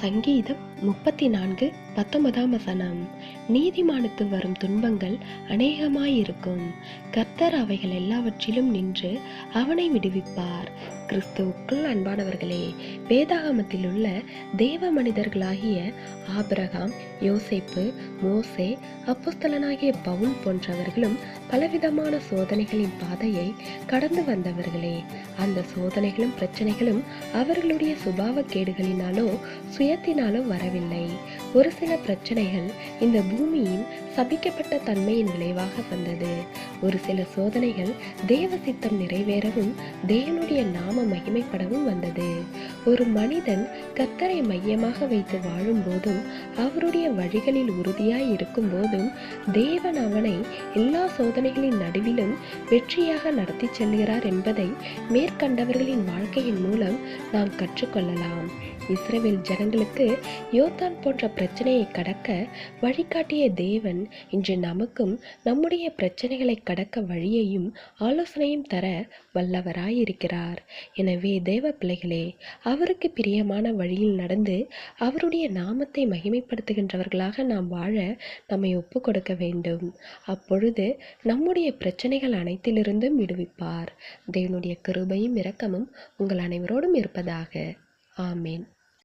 சங்கீதம் முப்பத்தி நான்கு பத்தொன்பதாம் வசனம். நீதிமானுக்கு வரும் துன்பங்கள் அநேகமாயிருக்கும். கர்த்தர் அவைகள் எல்லாவற்றிலும் நின்று அவனை விடுவிப்பார். கிறிஸ்துவுக்குள் அன்பானவர்களே வேதாகமத்தில் உள்ள தேவ மனிதர்களாகிய ஆபிரகாம் யோசைப்பு மோசே அப்போஸ்தலனாகிய பவுல் போன்றவர்களும் பலவிதமான சோதனைகளின் பாதையை கடந்து வந்தவர்களே. அந்த சோதனைகளும் பிரச்சனைகளும் அவர்களுடைய சுபாவ கேடுகளினாலோ சுயத்தினாலோ வரவில்லை. ஒரு சில பிரச்சனைகள் இந்த பூமியின் சபிக்கப்பட்ட தன்மையின் விளைவாக வந்தது. ஒரு சில சோதனைகள் தேவ சித்தம் நிறைவேறவும் தேவனுடைய நாம மகிமைப்படவும் வந்தது. ஒரு மனிதன் கத்தரை மையமாக வைத்து வாழும் போதும் அவருடைய வழிகளில் உறுதியாய் இருக்கும் போதும் தேவன் அவனை எல்லா சோதனைகளின் நடுவிலும் வெற்றியாக நடத்தி செல்கிறார் என்பதை மேற்கண்டவர்களின் வாழ்க்கையின் மூலம் நாம் கற்றுக்கொள்ளலாம். இஸ்ரேல் ஜனங்களுக்கு யோத்தான் போன்ற பிரச்சனையை கடக்க வழிகாட்டிய தேவன் இன்று நமக்கும் நம்முடைய பிரச்சனைகளை கடக்க வழியையும் ஆலோசனையும் தர வல்லவராயிருக்கிறார். எனவே தேவ பிள்ளைகளே அவருக்கு பிரியமான வழியில் நடந்து அவருடைய நாமத்தை மகிமைப்படுத்துகின்றவர்களாக நாம் வாழ நம்மை ஒப்பு கொடுக்க வேண்டும். அப்பொழுது நம்முடைய பிரச்சனைகள் அனைத்திலிருந்தும் விடுவிப்பார். தேவனுடைய கிருபையும் இரக்கமும் உங்கள் அனைவரோடும் இருப்பதாக. ஆமேன்.